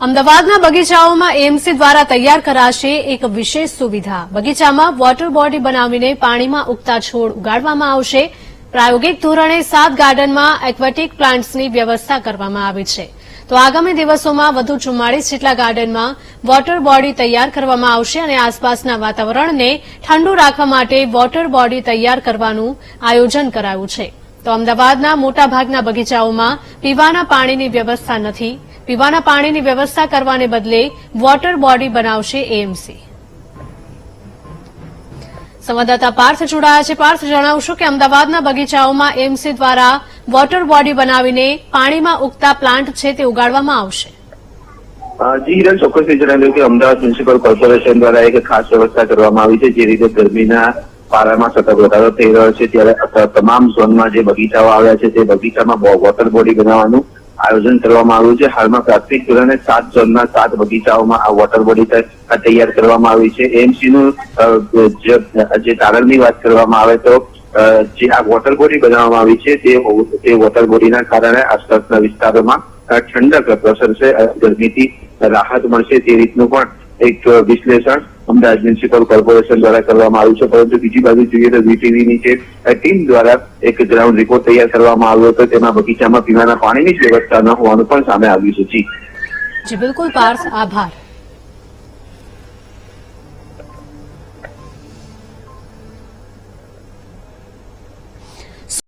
અમદાવાદના બગીચાઓમાં એએમસી દ્વારા તૈયાર કરાશે એક વિશેષ સુવિધા. બગીચામાં વોટર બોડી બનાવીને પાણીમાં ઉગતા છોડ ઉગાડવામાં આવશે. પ્રાયોગિક ધોરણે સાત ગાર્ડનમાં એક્વેટિક પ્લાન્ટ્સની વ્યવસ્થા કરવામાં આવી છે. તો આગામી દિવસોમાં વધુ ચુમ્માળીસ જેટલા ગાર્ડનમાં વોટર બોડી તૈયાર કરવામાં આવશે અને આસપાસના વાતાવરણને ઠંડુ રાખવા માટે વોટર બોડી તૈયાર કરવાનું આયોજન કરાયું છે. તો અમદાવાદના મોટાભાગના બગીચાઓમાં પીવાના પાણીની વ્યવસ્થા નથી. પીવાના પાણીની વ્યવસ્થા કરવાને બદલે વોટર બોડી બનાવશે એએમસી સંવાદદાતા પાર્થ જોડાયા છે. પાર્થ, જણાવશો કે અમદાવાદના બગીચાઓમાં એએમસી દ્વારા વોટર બોડી બનાવીને પાણીમાં ઉગતા પ્લાન્ટ છે તે ઉગાડવામાં આવશે. જી હિરલ ચોક્કસથી જણાવ્યું કે અમદાવાદ મ્યુનિસિપલ કોર્પોરેશન દ્વારા એક ખાસ વ્યવસ્થા કરવામાં આવી છે, જે રીતે ગરમીના પારામાં સતત વધારો થઈ રહ્યો છે, ત્યારે તમામ ઝોનમાં જે બગીચાઓ આવ્યા છે, તે બગીચામાં વોટર બોડી બનાવવાનું આયોજન કરવામાં આવ્યું છે. હાલમાં પ્રાથમિક ધોરણે સાત ઝોનના સાત બગીચાઓમાં આ વોટર બોડી તૈયાર કરવામાં આવી છે. એમસી નું જે તારણની વાત કરવામાં આવે તો જે આ વોટર બોડી બનાવવામાં આવી છે, તે વોટર બોડીના કારણે આસપાસના વિસ્તારોમાં ઠંડક પ્રસરશે ગરમીથી રાહત મળશે તે રીતનું પણ એક વિશ્લેષણ અમદાવાદ મ્યુનિસિપલ કોર્પોરેશન દ્વારા કરવામાં આવ્યું છે. પરંતુ બીજી બાજુ જોઈએ તો વીટીવીની જે ટીમ દ્વારા એક ગ્રાઉન્ડ રિપોર્ટ તૈયાર કરવામાં આવ્યો હતો. તેમાં બગીચામાં પીવાના પાણીની જ વ્યવસ્થા ન હોવાનું પણ સામે આવ્યું છે. જી. બિલકુલ પાર્થ આભાર.